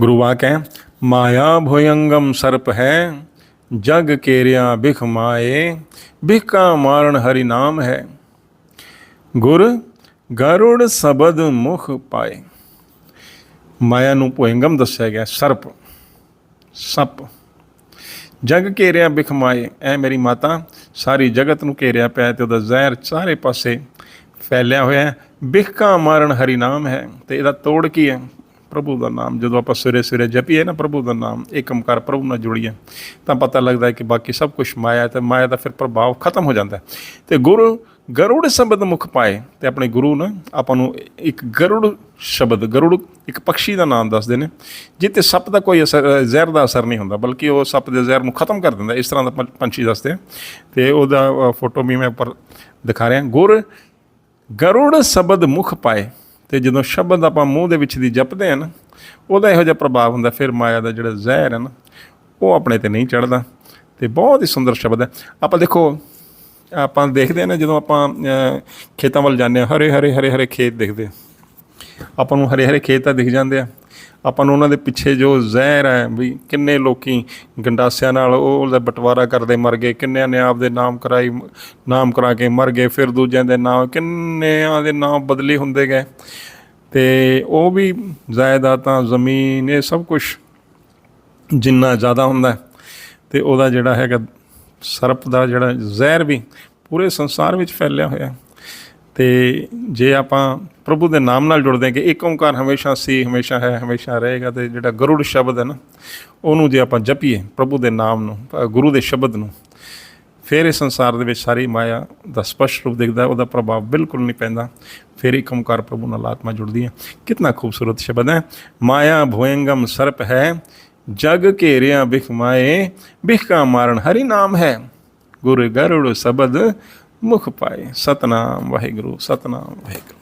ਗੁਰੂ ਵਾਕ ਹੈ ਮਾਇਆ ਭੋਯੰਗਮ ਸਰਪ ਹੈ, ਜਗ ਕੇਰਿਆ ਬਿਖ ਮਾਏ ਬਿਖਾ ਮਾਰਨ ਹਰੀ ਨਾਮ ਹੈ। ਗੁਰ ਗਰੁੜ ਸਬਦ ਮੁਖ ਪਾਏ। ਮਾਇਆ ਨੂੰ ਭੋਇੰਗਮ ਦੱਸਿਆ ਗਿਆ, ਸਰਪ, ਸੱਪ। ਜਗ ਘੇਰਿਆ ਬਿਖ ਮਾਏ, ਐ ਮੇਰੀ ਮਾਤਾ, ਸਾਰੀ ਜਗਤ ਨੂੰ ਘੇਰਿਆ ਪਿਆ ਤੇ ਉਹਦਾ ਜ਼ਹਿਰ ਸਾਰੇ ਪਾਸੇ ਫੈਲਿਆ ਹੋਇਆ ਹੈ। ਬਿਖਾ ਮਾਰਨ ਹਰੀ ਨਾਮ ਹੈ ਤੇ ਇਹਦਾ ਤੋੜ ਕੀ ਹੈ? ਪ੍ਰਭੂ ਦਾ ਨਾਮ, ਜਦੋਂ ਆਪਾਂ ਸਵੇਰੇ ਸਵੇਰੇ ਜਪੀਏ ਨਾ ਪ੍ਰਭੂ ਦਾ ਨਾਮ ਏਕਮਕਾਰ ਪ੍ਰਭੂ ਨਾਲ ਜੁੜੀਏ, ਤਾਂ ਪਤਾ ਲੱਗਦਾ ਹੈ ਕਿ ਬਾਕੀ ਸਭ ਕੁਝ ਮਾਇਆ ਹੈ ਤੇ ਮਾਇਆ ਦਾ ਫਿਰ ਪ੍ਰਭਾਵ ਖਤਮ ਹੋ ਜਾਂਦਾ ਹੈ। ਤੇ ਗੁਰੂ ਗਰੁੜ ਸ਼ਬਦ ਮੁਖ ਪਾਏ, ਤੇ ਆਪਣੇ ਗੁਰੂ ਨੇ ਆਪਾਂ ਨੂੰ ਇੱਕ ਗਰੁੜ ਸ਼ਬਦ, ਗਰੁੜ ਇੱਕ ਪੰਛੀ ਦਾ ਨਾਮ ਦੱਸਦੇ ਨੇ ਜਿੱਤੇ ਸੱਪ ਦਾ ਕੋਈ ਅਸਰ, ਜ਼ਹਿਰ ਦਾ ਅਸਰ ਨਹੀਂ ਹੁੰਦਾ, ਬਲਕਿ ਉਹ ਸੱਪ ਦੇ ਜ਼ਹਿਰ ਨੂੰ ਖਤਮ ਕਰ ਦਿੰਦਾ ਇਸ ਤਰ੍ਹਾਂ ਦਾ ਪੰਛ- ਪੰਛੀ ਦੱਸਦੇ ਆ। ਤੇ ਉਹਦਾ ਫੋਟੋ ਵੀ ਮੈਂ ਉੱਪਰ ਦਿਖਾ ਰਿਹਾ। ਗੁਰ ਗਰੁੜ ਸ਼ਬਦ ਮੁਖ ਪਾਏ ਤੇ ਜਦੋਂ ਸ਼ਬਦ ਆਪਾਂ ਮੂੰਹ ਦੇ ਵਿੱਚ ਦੀ ਜਪਦੇ ਆ ਨਾ, ਉਹਦਾ ਇਹੋ ਜਿਹਾ ਪ੍ਰਭਾਵ ਹੁੰਦਾ, ਫਿਰ ਮਾਇਆ ਦਾ ਜਿਹੜਾ ਜ਼ਹਿਰ ਹੈ ਨਾ, ਉਹ ਆਪਣੇ ਤੇ ਨਹੀਂ ਚੜਦਾ ਤੇ ਬਹੁਤ ਹੀ ਸੁੰਦਰ ਸ਼ਬਦ ਹੈ ਆਪਾਂ ਦੇਖੋ, ਆਪਾਂ ਦੇਖਦੇ ਆ ਨਾ, ਜਦੋਂ ਆਪਾਂ ਖੇਤਾਂ ਵੱਲ ਜਾਂਦੇ ਆ ਹਰੇ ਹਰੇ ਹਰੇ ਹਰੇ ਖੇਤ ਦੇਖਦੇ ਆ। ਆਪਾਂ ਨੂੰ ਹਰੇ ਹਰੇ ਖੇਤ ਤਾਂ ਦਿਖ ਜਾਂਦੇ ਆ। ਆਪਾਂ ਨੂੰ ਉਹਨਾਂ ਦੇ ਪਿੱਛੇ ਜੋ ਜ਼ਹਿਰ ਹੈ ਵੀ ਕਿੰਨੇ ਲੋਕੀ ਗੰਡਾਸਿਆਂ ਨਾਲ ਉਹ ਉਹਦਾ ਬਟਵਾਰਾ ਕਰਦੇ ਮਰ ਗਏ ਕਿੰਨਿਆਂ ਨੇ ਆਪਦੇ ਨਾਮ ਕਰਾਈ ਨਾਮ ਕਰਾ ਕੇ ਮਰ ਗਏ ਫਿਰ ਦੂਜਿਆਂ ਦੇ ਨਾਮ ਕਿੰਨਿਆਂ ਦੇ ਨਾਮ ਬਦਲੇ ਹੁੰਦੇ ਗਏ। ਤੇ ਉਹ ਵੀ ਜਾਇਦਾਦਾਂ ਜ਼ਮੀਨ ਇਹ ਸਭ ਕੁਝ ਜਿੰਨਾ ਜ਼ਿਆਦਾ ਹੁੰਦਾ ਹੈ, ਤੇ ਉਹਦਾ ਜਿਹੜਾ ਹੈਗਾ ਸਰਪ ਦਾ ਜਿਹੜਾ ਜ਼ਹਿਰ ਵੀ ਪੂਰੇ ਸੰਸਾਰ ਵਿੱਚ ਫੈਲਿਆ ਹੋਇਆ ਤੇ ਜੇ ਆਪਾਂ ਪ੍ਰਭੂ ਦੇ ਨਾਮ ਨਾਲ ਜੁੜਦੇ ਹਾਂ ਕਿ ਇੱਕ ਓੰਕਾਰ ਹਮੇਸ਼ਾ ਸੀ, ਹਮੇਸ਼ਾ ਹੈ, ਹਮੇਸ਼ਾ ਰਹੇਗਾ ਤੇ ਜਿਹੜਾ ਗਰੁੜ ਸ਼ਬਦ ਹੈ ਨਾ, ਉਹਨੂੰ ਜੇ ਆਪਾਂ ਜਪੀਏ ਪ੍ਰਭੂ ਦੇ ਨਾਮ ਨੂੰ ਗੁਰੂ ਦੇ ਸ਼ਬਦ ਨੂੰ, ਫਿਰ ਇਹ ਸੰਸਾਰ ਦੇ ਵਿੱਚ ਸਾਰੀ ਮਾਇਆ ਦਾ ਸਪਸ਼ਟ ਰੂਪ ਦਿਖਦਾ, ਉਹਦਾ ਪ੍ਰਭਾਵ ਬਿਲਕੁਲ ਨਹੀਂ ਪੈਂਦਾ, ਫਿਰ ਇੱਕ ਓੰਕਾਰ ਪ੍ਰਭੂ ਨਾਲ ਆਤਮਾ ਜੁੜਦੀ ਹੈ। ਕਿੰਨਾ ਖੂਬਸੂਰਤ ਸ਼ਬਦ ਹੈ, ਮਾਇਆ ਭੋਇੰਗਮ ਸਰਪ ਹੈ, ਜਗ ਘੇਰਿਆ ਬਿਖ ਮਾਏ ਬਿਖ ਕਾ ਮਾਰਨ ਹਰੀ ਨਾਮ ਹੈ, ਗੁਰ ਗਰੁੜ ਸ਼ਬਦ ਮੁਖ ਪਾਏ ਸਤਨਾਮ ਵਾਹਿਗੁਰੂ ਸਤਨਾਮ ਵਾਹਿਗੁਰੂ।